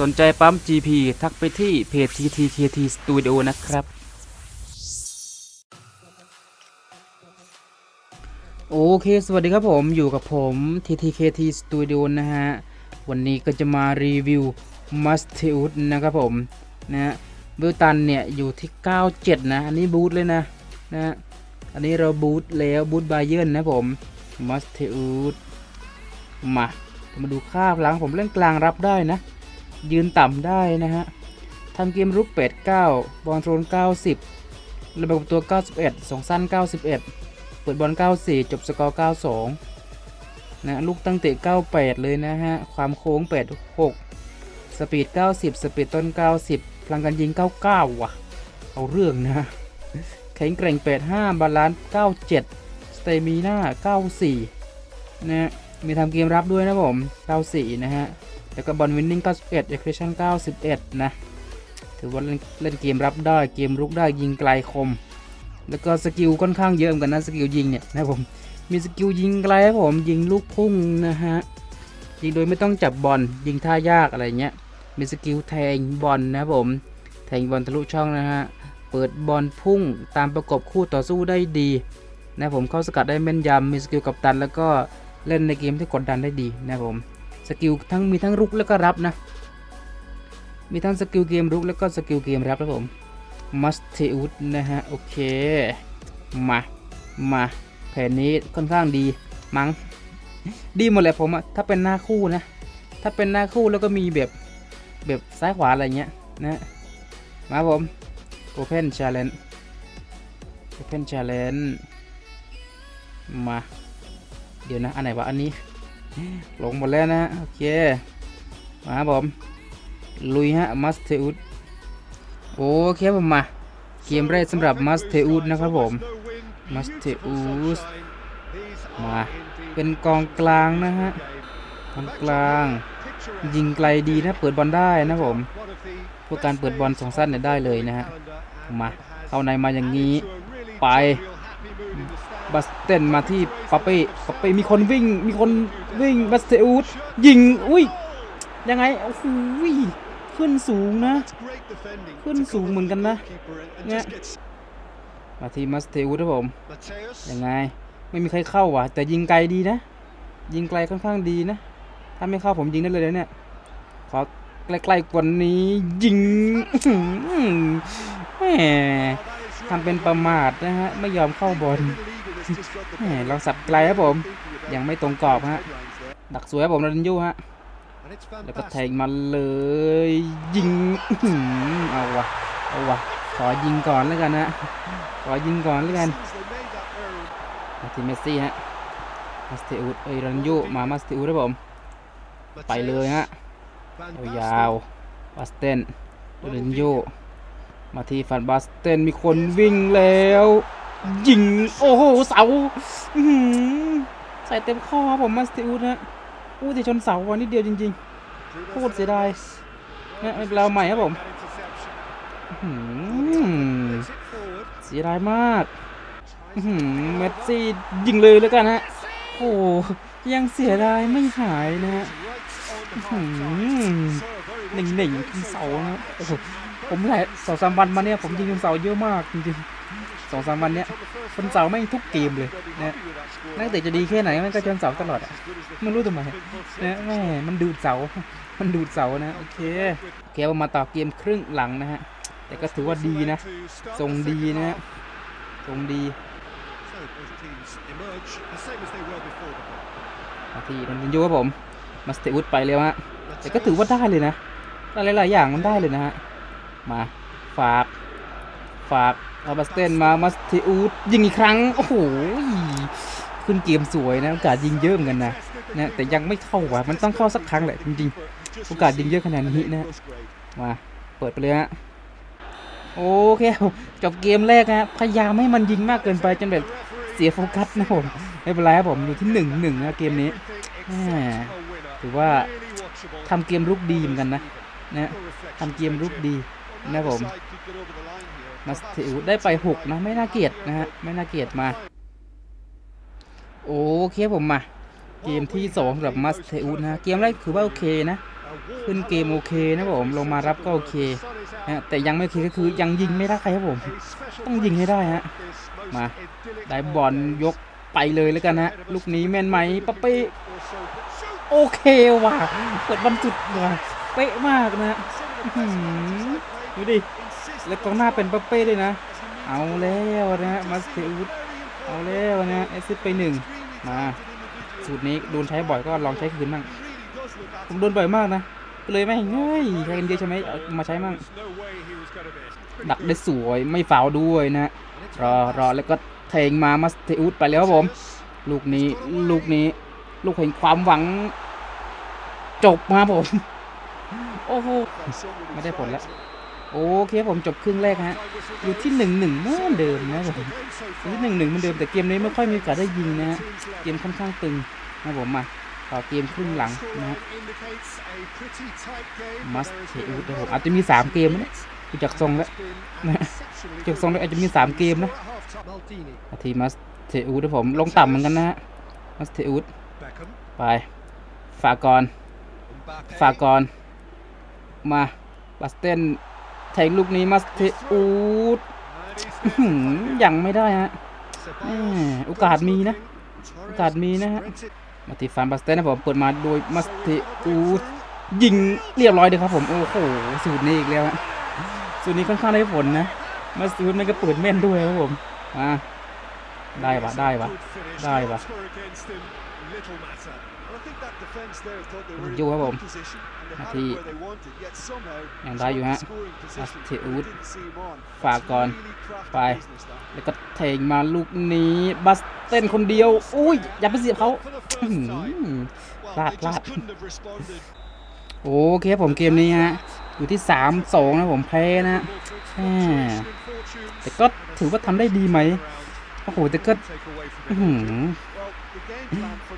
สนใจปั๊ม GP ทักไปที่เพจ TTKT Studio นะครับ โอเค สวัสดีครับผมอยู่กับผม TTKT Studio นะฮะ วันนี้ก็จะมารีวิว m u s t e u d นะครับผม นะบิลตันเนี่ย อยู่ที่ 97 นะ อันนี้บูทเลยนะนะอันนี้เราบูทแล้วบูทบาเย r n นะผม m u s t e u d มา มาดูค่าพลังผมเล่นกลางรับได้นะ ยืนต่ำได้นะฮะทำเกมรุก89 บอลโทน90ระเบิดตัว91สองสั้น 91 เปิดบอล 94 จบสกอร์ 92 นะลูกตั้งเตะ 98 เลยนะฮะ ความโค้ง 86 สปีด 90 สปีดต้น 90 พลังการยิง 99 ว่ะ เอาเรื่องนะแข็งแกร่ง 85 บาลานซ์ 97 สเตมิน่า 94นะฮะมีทำเกมรับด้วยนะผม 94 นะฮะ แล้วก็บอลวินนิ่ง91เอ็กเซชัน91 นะ ถือว่าเล่นเล่นเกมรับได้เกมรุกได้ยิงไกลคม แล้วก็สกิลค่อนข้างเยอะเหมือนกันนะสกิลยิงเนี่ยนะผมมีสกิลยิงไกลครับผมยิงลูกพุ่งนะฮะยิงโดยไม่ต้องจับบอลยิงท่ายากอะไรเงี้ยมีสกิลแทงบอลนะครับผมแทงบอลทะลุช่องนะฮะเปิดบอลพุ่งตามประกบคู่ต่อสู้ได้ดีนะผมเข้าสกัดได้แม่นยำมีสกิลกับตัน แล้วก็เล่นในเกมที่กดดันได้ดีนะผม สกิลทั้งมีทั้งรุกแล้วก็รับนะ มีทั้งสกิลเกมรุกแล้วก็สกิลเกมรับครับผมมัสเทอุสนะฮะ โอเค มา มาแผนนี้ค่อนข้างดีมั้งดีหมดเลยผมอะถ้าเป็นหน้าคู่นะ ถ้าเป็นหน้าคู่แล้วก็มีแบบแบบซ้ายขวาอะไรเงี้ยนะมาผม Open Challenge Open Challenge มา เดี๋ยวนะ อันไหนวะ อันนี้ ลงหมดแล้วนะ โอเค มาครับผม ลุยฮะมัสเทอุดโอเคผมมา เกมแรกสำหรับมัสเทอุดนะครับผมมัสเทอุสมาเป็นกองกลางนะฮะกองกลาง ยิงไกลดีนะ เปิดบอลได้นะผมพวกการเปิดบอลสองสั้นเนี่ยได้เลยนะฮะมาเข้าในมาอย่างนี้ไป บัสเตนมาที่ปาเป้ปาเป้มีคนวิ่ง มีคนวิ่งบัสเตอูดยิง อุ้ย ยังไง โอ้โหขึ้นสูงนะ ขึ้นสูงเหมือนกันนะ เนี่ยมาที่มัสเตอูดครับผม ยังไง ไม่มีใครเข้าว่ะ แต่ยิงไกลดีนะ ยิงไกลค่อนข้างดีนะ ถ้าไม่เข้าผมยิงได้เลยนะเนี่ย ขอใกล้ๆกว่านี้ยิงอื้อหือแหม ทำเป็นประมาทนะฮะ ไม่ยอมเข้าบอลเราสับไกลครับผม ยังไม่ตรงกรอบฮะ ดักสวยครับผมโรนันยูฮะ แล้วก็แทงมาเลย ยิงอื้อหือเอาวะเอาวะขอยิงก่อนแล้วกันนะขอยิงก่อนแล้วกันมาทีเมสซี่ฮะมาสเตอุดเอรันยูมามาสเตอุดครับผม ไปเลยฮะ ยาวๆบาสเตนรันยู มาที่ฟันบาสเตนมีคนวิ่งแล้ว ยิง โอ้โห เสาใส่เต็มข้อครับผมมาสเตอุดฮะอู้แต่ชนเสาวันนิดเดียวจริงๆโคตรเสียดายเนี่ยเราใหม่ครับผมเสียดายมากเมสซี่ยิงเลยแล้วกันฮะ โอ้ยังเสียดายไม่หายนะฮะ หือหนึ่งหนึ่งเสานะโอ้โหผมแหละสองสามวันมาเนี่ยผมยิงเสาเยอะมากจริงๆสองสามวันเนี้ยเป็นเสาไม่ทุกเกมเลยนะนักเตะจะดีแค่ไหนมันก็ชนเสาตลอดอะไม่รู้ทำไมนะแม่มันดูดเสา มันดูดเสานะโอเคโอเคเรามาต่อเกมครึ่งหลังนะฮะแต่ก็ถือว่าดีนะทรงดีนะฮะทรงดีมาทีนันยูครับผมมาสเตอุดไปเร็วฮะแต่ก็ถือว่าได้เลยนะ อะไรหลายอย่างมันได้เลยนะฮะ มาฝาก ฝากอาบัสเตนมามาสเตอุดยิงอีกครั้ง โอ้โห ขึ้นเกมสวยนะ โอกาสยิงเยอะเหมือนกันนะนะแต่ยังไม่เข้าว่ะ มันต้องเข้าสักครั้งแหละจริงๆ โอกาสยิงเยอะขนาดนี้นะ มา เปิดไปเลยฮะ โอเคจบเกมแรกฮะพยายามให้มันยิงมากเกินไปจนแบบเสียโฟกัสนะผมไม่เป็นไรครับผมอยู่ที่หนึ่งหนึ่งนะเกมนี้ถือว่าทำเกมรุกดีเหมือนกันนะ นะทำเกมรุกดีนะผมมาสเตอุได้ไปหกนะ ไม่น่าเกลียดนะฮะ ไม่น่าเกลียดมา โอเคผมมา เกมที่สองสำหรับมัสเทอุนะ เกมแรกคือว่าโอเคนะ ขึ้นเกมโอเคนะผม ลงมารับก็โอเคนะแต่ยังไม่โอเคก็คือยังยิงไม่ได้ครับผม ต้องยิงให้ได้ฮะ มา ได้บอลยกไปเลยแล้วกันฮะ ลูกนี้แม่นไหมปะเป้โอเคว่ะ เปิดบอลสุดว่ะ เป๊ะมากนะดูดิ แล้วกองหน้าเป็นปเป้ด้วยนะ เอาแล้วนะฮะมาสเตอุสเอาแล้วนะฮะเอซิสไปหนึ่งมา สูตรนี้โดนใช้บ่อยก็ลองใช้คืนบ้างผมโดนบ่อยมากนะ เลยไม่เฮ้ยใช้กันเยอะใช่ไหมมาใช้มั่งดักได้สวยไม่ฟาวด้วยนะ รอรอแล้วก็เทงมามาสเตอุสไปแล้วครับผม ลูกนี้ลูกนี้ ลูกแห่งความหวัง จบมาผม โอ้โหไม่ได้ผลแล้วโอเคผมจบครึ่งแรกฮะอยู่ที่หนึ่งหนึ่งเหมือนเดิมนะผมอยู่ที่หนึ่งหนึ่งเหมือนเดิมแต่เกมนี้ไม่ค่อยมีโอกาสได้ยิงนะฮะเกมค่อนข้างตึงนะผมมาต่อเกมครึ่งหลังนะฮะมัสเทอุสนะผมอาจจะมีสามเกมนะเนี่ยดูจากทรงแล้วนะจากทรงแล้วอาจจะมีสามเกมนะนาทีมัสเทอุสนะผมลงต่ำเหมือนกันนะฮะมัสเทอุสไปฝากก่อนฝากก่อน มาบัสเตนแทงลูกนี้มัสเทอุสอื้อหือยังไม่ได้ฮะโอกาสมีนะโอกาสมีนะฮะมาติฟานบัสเตนนะผมเปิดมาโดยมัสเตอูสยิงเรียบร้อยเลยครับผมโอ้โหสูตรนี้อีกแล้วฮะสูตรนี้ค่อนข้างได้ผลนะมัสเตอูสมันก็เปิดแม่นด้วยครับผมมาได้ปะได้ปะได้ปะ อยู่ครับผมนาทียังได้อยู่ฮะมัสเตอูสฝากก่อนไป แล้วก็เทงมาลูกนี้บัสเต้นคนเดียว อุ้ย อย่าไปเสียบเขาอื้อหือพลาดพลาดโอเคครับผมเกมนี้ฮะ อยู่ที่ 3 2 นะผมแพ้นะแหมแต่ก็ถือว่าทำได้ดีไหมโอ้โหแต่ก็อื้อหือ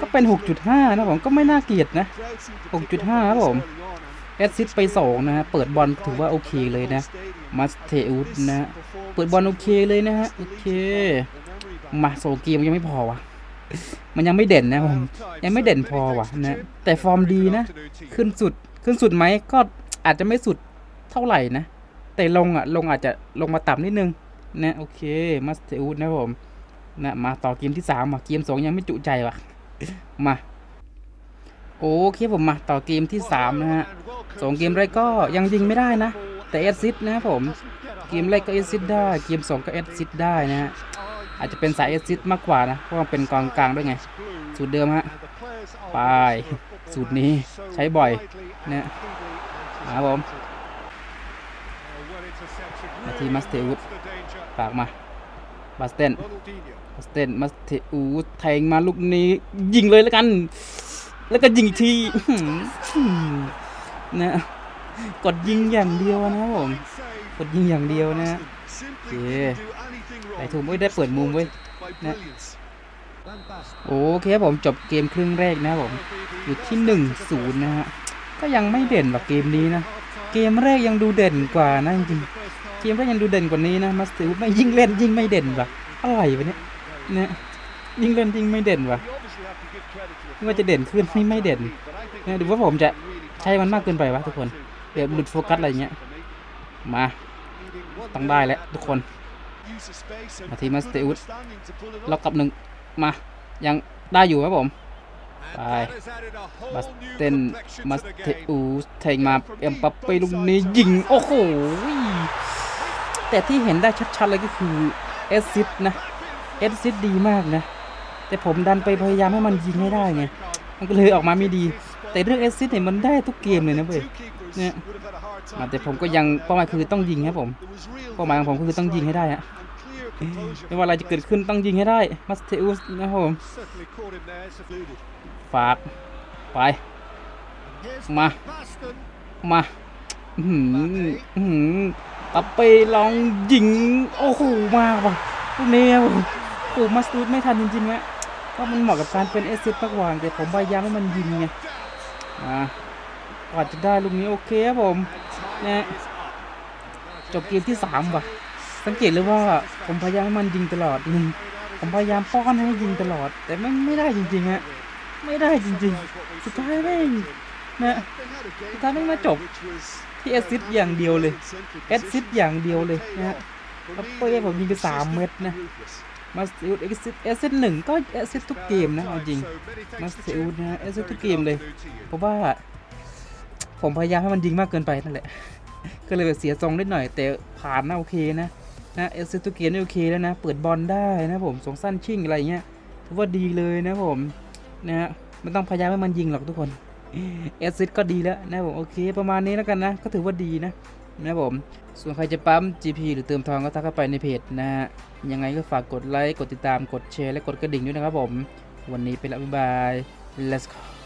ก็เป็น 6.5 นะผมก็ไม่น่าเกลียดนะ 6.5 ครับผมแอดซิสไป 2 นะฮะ เปิดบอลถือว่าโอเคเลยนะมัสเทอุสนะฮะเปิดบอลโอเคเลยนะฮะ โอเค มาโซเกมยังไม่พอวะมันยังไม่เด่นนะผม ยังไม่เด่นพอวะนะ แต่ฟอร์มดีนะ ขึ้นสุด ขึ้นสุดไหมก็อาจจะไม่สุดเท่าไหร่นะ แต่ลงอะ ลงอาจจะลงมาต่ำนิดนึงนะ โอเคมัสเตอุสนะผม นะมาต่อเกมที่สามอะเกมสองยังไม่จุใจว่ะมาโอเคผมมาต่อเกมที่สามนะฮะสองเกมแรกก็ยังยิงไม่ได้นะ แต่เอสซิดนะครับผมเกมแรกก็เอสซิดได้ เกมสองก็เอสซิดได้นะฮะอาจจะเป็นสายเอสซิดมากกว่านะเพราะเป็นกองกลางด้วยไง สูตรเดิมฮะไปสูตรนี้ใช้บ่อยนะนะครับผมนาทีมัสเตอุสฝากมา บัสเตนบัสเตนมัสเตอุสแทงมาลูกนี้ยิงเลยแล้วกัน แล้วก็ยิงอีกทีนะกดยิงอย่างเดียวนะครับผมกดยิงอย่างเดียวนะโอเคไหนถูกไม่ได้เปิดมุมเว้ยนะโอเคครับผมจบเกมครึ่งแรกนะครับผมอยู่ที่หนึ่งศูนย์นะฮะก็ยังไม่เด่นหรอกเกมนี้นะ เกมแรกยังดูเด่นกว่านะจริง เกมแรกยังดูเด่นกว่านี้นะมาสเตอร์ไม่ยิ่งเล่นยิ่งไม่เด่นว่ะอะไรวะเนี่ยเนี่ยยิ่งเล่นยิ่งไม่เด่นว่ะไม่ว่าจะเด่นขึ้นไม่ไม่เด่นเนี่ยหรือว่าผมจะใช้มันมากเกินไปวะทุกคนเดี๋ยวหลุดโฟกัสอะไรเงี้ยมาต้องได้แล้วทุกคนมาทีมาสเตอุสล็อกกับหนึ่งมายังได้อยู่ครับผมไปบัสเตนมัสเทอูสแทงมาเอ็มปัปเป้ลูกนี้ยิงโอ้โห แต่ที่เห็นได้ชัดๆเลยก็คือเอสซิดนะเอสซิดดีมากนะ แต่ผมดันไปพยายามให้มันยิงให้ได้ไงมันก็เลยออกมาไม่ดี แต่เรื่องเอสซิดเนี่ยมันได้ทุกเกมเลยนะเว้ยเนี่ยแต่ผมก็ยังเป้าหมายคือต้องยิงครับผมเป้าหมายของผมก็คือต้องยิงให้ได้อะไม่ว่าอะไรจะเกิดขึ้นต้องยิงให้ได้มัสเทอุสนะครับผมฝากไปมา มา อื้อหืออื้อหือ ปัปเป้ลองยิง โอ้โหมาว่ะลูกนี้ครับผมโอ้มาสตูดไม่ทันจริงๆนะก็มันเหมาะกับการเป็นเอซิสมากกว่าแต่ผมพยายามให้มันยิงไงมากว่าจะได้ลูกนี้โอเคครับผมนะจบเกมที่สามว่ะ สังเกตเลยว่าผมพยายามให้มันยิงตลอดอืมผมพยายามป้อนให้ยิงตลอด แต่ไม่ไม่ได้จริงๆฮะไม่ได้จริง ๆ สุดท้ายแม่งนะสุดท้ายไม่มาจบ ที่แอซิสต์อย่างเดียวเลยแอซิสต์อย่างเดียวเลยนะฮะแล้วเป้ผมยิงไปสามเม็ดนะมาสเตอุดแอซิสต์แอซิสต์หนึ่งก็แอซิสต์ทุกเกมนะจริงมาสเตอุดนะแอซิสต์ทุกเกมเลย เพราะว่า ผมพยายามให้มันยิงมากเกินไปนั่นแหละก็เลยแบบเสียทรงนิดหน่อย แต่ผ่านนะโอเคนะนะเอซิสต์ทุกเกมนี่โอเคแล้วนะ เปิดบอลได้นะผมสองสั้นชิ่งอะไรเงี้ยถือว่าดีเลยนะผมนะฮะไม่ต้องพยายามให้มันยิงหรอกทุกคน แอสซิสต์ก็ดีแล้วนะผมโอเค ประมาณนี้แล้วกันนะ ก็ถือว่าดีนะนะผม ส่วนใครจะปั๊ม GP หรือเติมทองก็ทักเข้าไปในเพจนะฮะ ยังไงก็ฝากกดไลค์ กดติดตาม กดแชร์ และกดกระดิ่งด้วยนะครับผม วันนี้ไปละบ๊ายบาย let's go